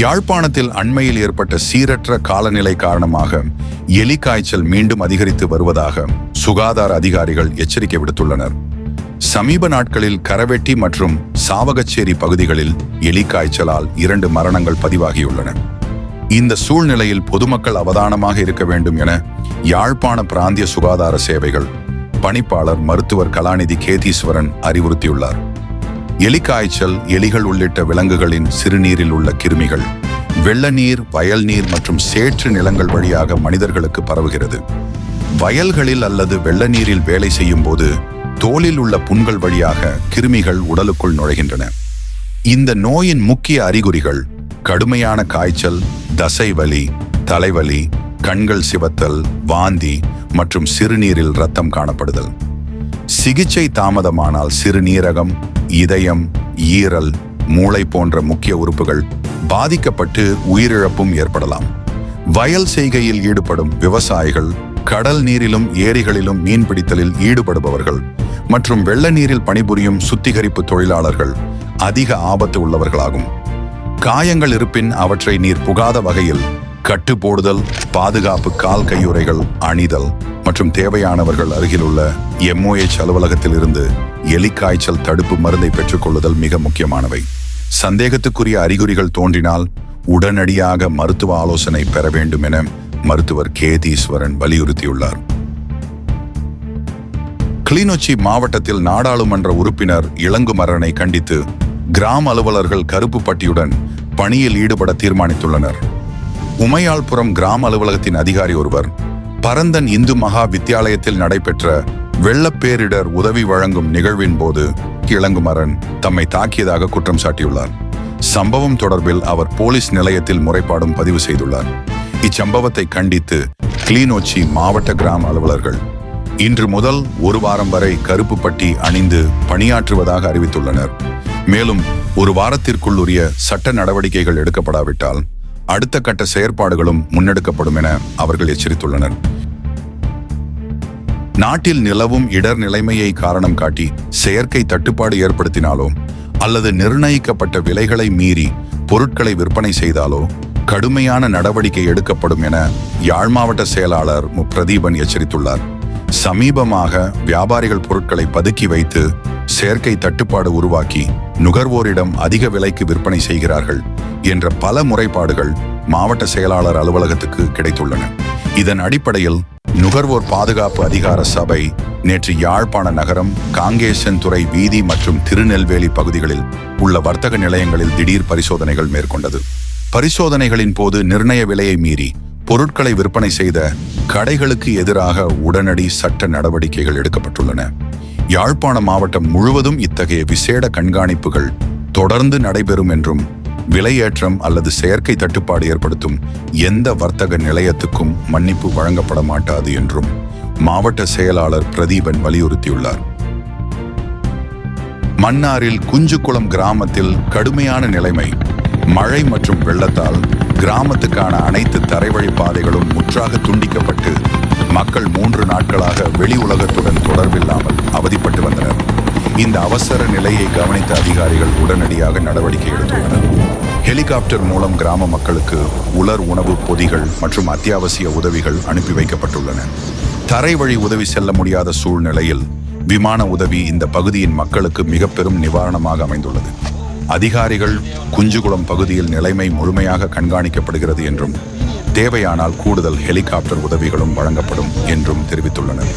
யாழ்ப்பாணத்தில் அண்மையில் ஏற்பட்ட சீரற்ற காலநிலை காரணமாக எலி காய்ச்சல் மீண்டும் அதிகரித்து வருவதாக சுகாதார அதிகாரிகள் எச்சரிக்கை விடுத்துள்ளனர். சமீப நாட்களில் கரவெட்டி மற்றும் சாவகச்சேரி பகுதிகளில் எலி காய்ச்சலால் இரண்டு மரணங்கள் பதிவாகியுள்ளன. இந்த சூழ்நிலையில் பொதுமக்கள் அவதானமாக இருக்க வேண்டும் என யாழ்ப்பாண பிராந்திய சுகாதார சேவைகள் பணிப்பாளர் மருத்துவர் கலாநிதி கேதீஸ்வரன் அறிவுறுத்தியுள்ளார். எலிக்காய்ச்சல் எலிகள் உள்ளிட்ட விலங்குகளின் சிறுநீரில் உள்ள கிருமிகள் வெள்ள நீர் வயல் நீர் மற்றும் சேற்று நிலங்கள் வழியாக மனிதர்களுக்கு பரவுகிறது. வயல்களில் அல்லது வெள்ள நீரில் வேலை செய்யும் போது தோலில் உள்ள புண்கள் வழியாக கிருமிகள் உடலுக்குள் நுழைகின்றன. இந்த நோயின் முக்கிய அறிகுறிகள் கடுமையான காய்ச்சல் தசை வலி தலைவலி கண்கள் சிவத்தல் வாந்தி மற்றும் சிறுநீரில் ரத்தம் காணப்படுதல். சிகிச்சை தாமதமானால் சிறுநீரகம் இதயம் ஈரல் மூளை போன்ற முக்கிய உறுப்புகள் பாதிக்கப்பட்டு உயிரிழப்பும் ஏற்படலாம். வயல் செய்கையில் ஈடுபடும் விவசாயிகள் கடல் நீரிலும் ஏரிகளிலும் மீன்பிடித்தலில் ஈடுபடுபவர்கள் மற்றும் வெள்ள நீரில் பணிபுரியும் சுத்திகரிப்பு தொழிலாளர்கள் அதிக ஆபத்து உள்ளவர்களாகும். காயங்கள் இருப்பின் அவற்றை நீர் புகாத வகையில் கட்டு போடுதல் பாதுகாப்பு கால் கையுறைகள் அணிதல் மற்றும் தேவையானவர்கள் அருகிலுள்ள எம்ஓஎச் அலுவலகத்தில் இருந்து எலிக்காய்ச்சல் தடுப்பு மருந்தை பெற்றுக்கொள்ளுதல் மிக முக்கியமானவை. சந்தேகத்துக்குரிய அறிகுறிகள் தோன்றினால் உடனடியாக மருத்துவ ஆலோசனை பெற வேண்டும் என மருத்துவர் கேதீஸ்வரன் வலியுறுத்தியுள்ளார். கிளிநொச்சி மாவட்டத்தில் நாடாளுமன்ற உறுப்பினர் இளங்குமரனை கண்டித்து கிராம அலுவலர்கள் கருப்பு பட்டியுடன் பணியில் ஈடுபட தீர்மானித்துள்ளனர். உமையாள்புரம் கிராம அலுவலகத்தின் அதிகாரி ஒருவர் பரந்தன் இந்து மகா வித்தியாலயத்தில் நடைபெற்ற வெள்ளப்பேரிடர் உதவி வழங்கும் நிகழ்வின் போது கிழங்குமரன் தம்மை தாக்கியதாக குற்றம் சாட்டியுள்ளார். சம்பவம் தொடர்பில் அவர் போலீஸ் நிலையத்தில் முறைப்பாடும் பதிவு செய்துள்ளார். இச்சம்பவத்தை கண்டித்து கிளிநொச்சி மாவட்ட கிராம அலுவலர்கள் இன்று முதல் ஒரு வாரம் வரை கருப்பு பட்டி அணிந்து பணியாற்றுவதாக அறிவித்துள்ளனர். மேலும் ஒரு வாரத்திற்குள் உரிய சட்ட நடவடிக்கைகள் எடுக்கப்படாவிட்டால் அடுத்த கட்ட செயற்பாடுகளும் முன்னெடுக்கப்படும் என அவர்கள் எச்சரித்துள்ளனர். நாட்டில் நிலவும் இடர் நிலைமையை காரணம் காட்டி செயற்கை தட்டுப்பாடு ஏற்படுத்தினாலோ அல்லது நிர்ணயிக்கப்பட்ட விலைகளை மீறி பொருட்களை விற்பனை செய்தாலோ கடுமையான நடவடிக்கை எடுக்கப்படும் என யாழ் மாவட்ட செயலாளர் மு பிரதீபன் எச்சரித்துள்ளார். சமீபமாக வியாபாரிகள் பொருட்களை பதுக்கி வைத்து செயற்கை தட்டுப்பாடு உருவாக்கி நுகர்வோரிடம் அதிக விலைக்கு விற்பனை செய்கிறார்கள் என்ற பல முறைப்பாடுகள் மாவட்ட செயலாளர் அலுவலகத்துக்கு கிடைத்துள்ளன. இதன் அடிப்படையில் நுகர்வோர் பாதுகாப்பு அதிகார சபை நேற்று யாழ்ப்பாண நகரம் காங்கேசன் துறை வீதி மற்றும் திருநெல்வேலி பகுதிகளில் உள்ள வர்த்தக நிலையங்களில் திடீர் பரிசோதனைகள் மேற்கொண்டது. பரிசோதனைகளின் போது நிர்ணய விலையை மீறி பொருட்களை விற்பனை செய்த கடைகளுக்கு எதிராக உடனடி சட்ட நடவடிக்கைகள் எடுக்கப்பட்டுள்ளன. யாழ்ப்பாண மாவட்டம் முழுவதும் இத்தகைய விசேட கண்காணிப்புகள் தொடர்ந்து நடைபெறும் என்றும் விலையேற்றம் அல்லது செயற்கை தட்டுப்பாடு ஏற்படுத்தும் எந்த வர்த்தக நிலையத்துக்கும் மன்னிப்பு வழங்கப்பட மாட்டாது என்றும் மாவட்ட செயலாளர் பிரதீபன் வலியுறுத்தியுள்ளார். மன்னாரில் குஞ்சுக்குளம் கிராமத்தில் கடுமையான நிலைமை. மழை மற்றும் வெள்ளத்தால் கிராமத்துக்கான அனைத்து தரைவழி பாதைகளும் முற்றாக துண்டிக்கப்பட்டு மக்கள் மூன்று நாட்களாக வெளி உலகத்துடன் தொடர்பில்லாமல் அவதிப்பட்டு வந்தனர். இந்த அவசர நிலையை கவனித்த அதிகாரிகள் உடனடியாக நடவடிக்கை எடுத்துள்ளனர். ஹெலிகாப்டர் மூலம் கிராம மக்களுக்கு உலர் உணவு பொதிகள் மற்றும் அத்தியாவசிய உதவிகள் அனுப்பி வைக்கப்பட்டுள்ளன. தரை வழி உதவி செல்ல முடியாத சூழ்நிலையில் விமான உதவி இந்த பகுதியின் மக்களுக்கு மிக பெரும் நிவாரணமாக அமைந்துள்ளது. அதிகாரிகள் குஞ்சுகுளம் பகுதியில் நிலைமை முழுமையாக கண்காணிக்கப்படுகிறது என்றும் தேவையானால் கூடுதல் ஹெலிகாப்டர் உதவிகளும் வழங்கப்படும் என்றும் தெரிவித்துள்ளனர்.